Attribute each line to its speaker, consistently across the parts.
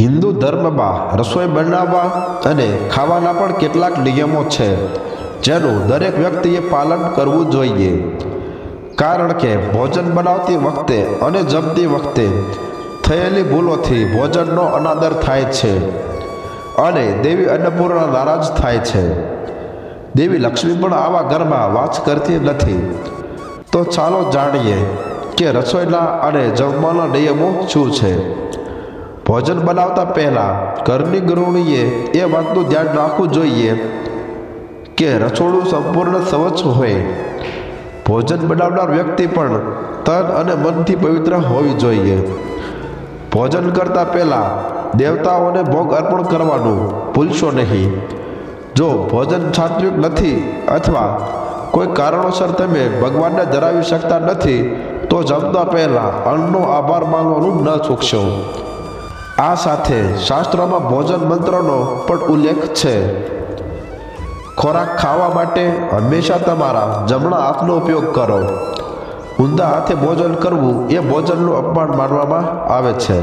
Speaker 1: હિન્દુ ધર્મમાં રસોઈ બનાવવા અને ખાવાના પણ કેટલાક નિયમો છે, જેનું દરેક વ્યક્તિએ પાલન કરવું જોઈએ. કારણ કે ભોજન બનાવતી વખતે અને જમતી વખતે થયેલી ભૂલોથી ભોજનનો અનાદર થાય છે અને દેવી અન્નપૂર્ણા નારાજ થાય છે. દેવી લક્ષ્મી પણ આવા ઘરમાં વાસ કરતી નથી. તો ચાલો જાણીએ કે રસોઈના અને જમવાના નિયમો શું છે? ભોજન બનાવતા પહેલાં ઘરની ગૃહિણીએ એ વાતનું ધ્યાન રાખવું જોઈએ કે રસોડું સંપૂર્ણ સ્વચ્છ હોય. ભોજન બનાવનાર વ્યક્તિ પણ તન અને મનથી પવિત્ર હોવી જોઈએ. ભોજન કરતા પહેલાં દેવતાઓને ભોગ અર્પણ કરવાનું ભૂલશો નહીં. જો ભોજન સાત્વિક નથી અથવા કોઈ કારણોસર તમે ભગવાનને ધરાવી શકતા નથી, તો જમતા પહેલાં અન્નનો આભાર માનવાનું ન ચૂકશો આ સાથે શાસ્ત્રોમાં ભોજન મંત્રનો પણ ઉલ્લેખ છે. ખોરાક ખાવા માટે હંમેશા તમારા જમણા હાથનો ઉપયોગ કરો. ઊંધા હાથે ભોજન કરવું એ ભોજનનું અપમાન માનવામાં આવે છે.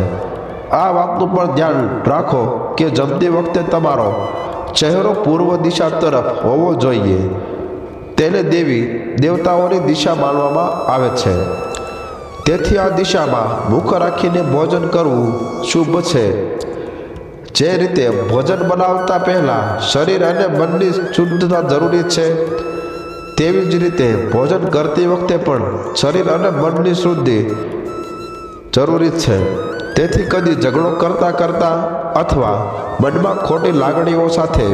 Speaker 1: આ વાતનું પણ ધ્યાન રાખો કે જમતી વખતે તમારો ચહેરો પૂર્વ દિશા તરફ હોવો જોઈએ. તેને દેવી દેવતાઓની દિશા માનવામાં આવે છે. તેથી આ દિશામાં મુખ રાખીને ભોજન કરવું શુભ છે. જે રીતે ભોજન બનાવતા પહેલાં શરીર અને મનની શુદ્ધતા જરૂરી છે, તેવી જ રીતે ભોજન કરતી વખતે પણ શરીર અને મનની શુદ્ધિ જરૂરી છે. તેથી કદી ઝઘડો કરતા કરતા અથવા મનમાં ખોટી લાગણીઓ સાથે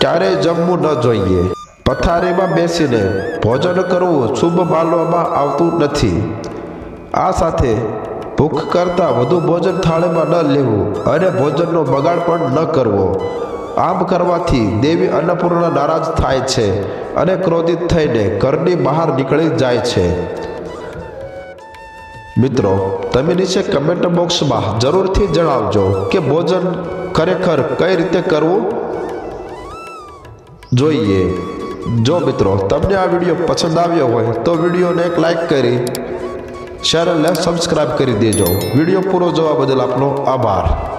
Speaker 1: ક્યારેય જમવું ન જોઈએ. પથારીમાં બેસીને ભોજન કરવું શુભ માનવામાં આવતું નથી. આ સાથે ભૂખ કરતાં વધુ ભોજન થાળીમાં ન લેવું અને ભોજનનો બગાડ પણ ન કરવો. આમ કરવાથી દેવી અન્નપૂર્ણા નારાજ થાય છે અને ક્રોધિત થઈને ઘરની બહાર નીકળી જાય છે. મિત્રો, તમે નીચે કમેન્ટ બોક્સમાં જરૂરથી જણાવજો કે ભોજન ખરેખર કઈ રીતે કરવું? જોઈએ. જો મિત્રો, તમને આ વીડિયો પસંદ આવ્યો હોય તો વિડીયોને એક લાઈક કરી ચેનલને સબસ્ક્રાઈબ કરી દેજો. વીડિયો પૂરો જોવા બદલ આપનો આભાર.